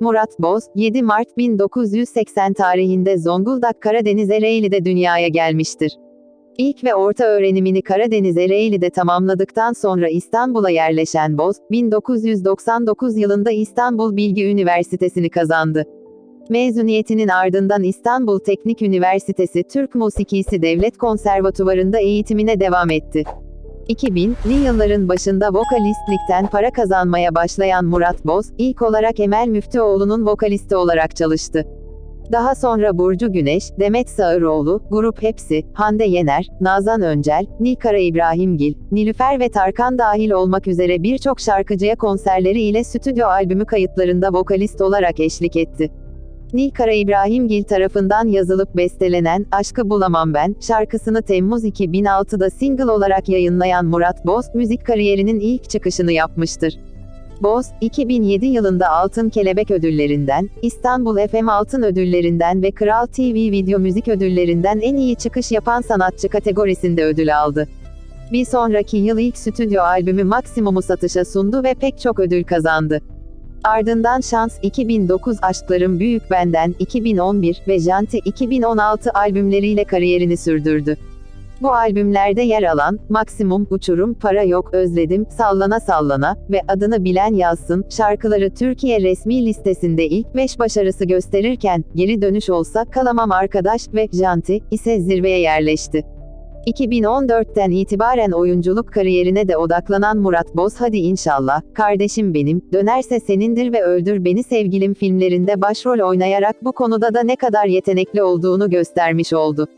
Murat Boz, 7 Mart 1980 tarihinde Zonguldak Karadeniz Ereğli'de dünyaya gelmiştir. İlk ve orta öğrenimini Karadeniz Ereğli'de tamamladıktan sonra İstanbul'a yerleşen Boz, 1999 yılında İstanbul Bilgi Üniversitesi'ni kazandı. Mezuniyetinin ardından İstanbul Teknik Üniversitesi Türk Musikisi Devlet Konservatuvarı'nda eğitimine devam etti. 2000'li yılların başında vokalistlikten para kazanmaya başlayan Murat Boz, ilk olarak Emel Müftüoğlu'nun vokalisti olarak çalıştı. Daha sonra Burcu Güneş, Demet Sağıroğlu, Grup Hepsi, Hande Yener, Nazan Öncel, Nilkara İbrahimgil, Nilüfer ve Tarkan dahil olmak üzere birçok şarkıcıya konserleri ile stüdyo albümü kayıtlarında vokalist olarak eşlik etti. Nilkara İbrahimgil tarafından yazılıp bestelenen Aşkı Bulamam Ben şarkısını Temmuz 2006'da single olarak yayınlayan Murat Boz, müzik kariyerinin ilk çıkışını yapmıştır. Boz, 2007 yılında Altın Kelebek ödüllerinden, İstanbul FM Altın ödüllerinden ve Kral TV Video Müzik ödüllerinden en iyi çıkış yapan sanatçı kategorisinde ödül aldı. Bir sonraki yıl ilk stüdyo albümü maksimumu satışa sundu ve pek çok ödül kazandı. Ardından Şans 2009 Aşklarım Büyük Benden 2011 ve Janti 2016 albümleriyle kariyerini sürdürdü. Bu albümlerde yer alan, Maksimum, Uçurum, Para Yok, Özledim, Sallana Sallana ve Adını Bilen Yazsın şarkıları Türkiye resmi listesinde ilk 5 başarısı gösterirken, Geri Dönüş Olsa, Kalamam Arkadaş ve Janti ise zirveye yerleşti. 2014'ten itibaren oyunculuk kariyerine de odaklanan Murat Boz Hadi İnşallah, Kardeşim Benim, Dönerse Senindir ve Öldür Beni Sevgilim filmlerinde başrol oynayarak bu konuda da ne kadar yetenekli olduğunu göstermiş oldu.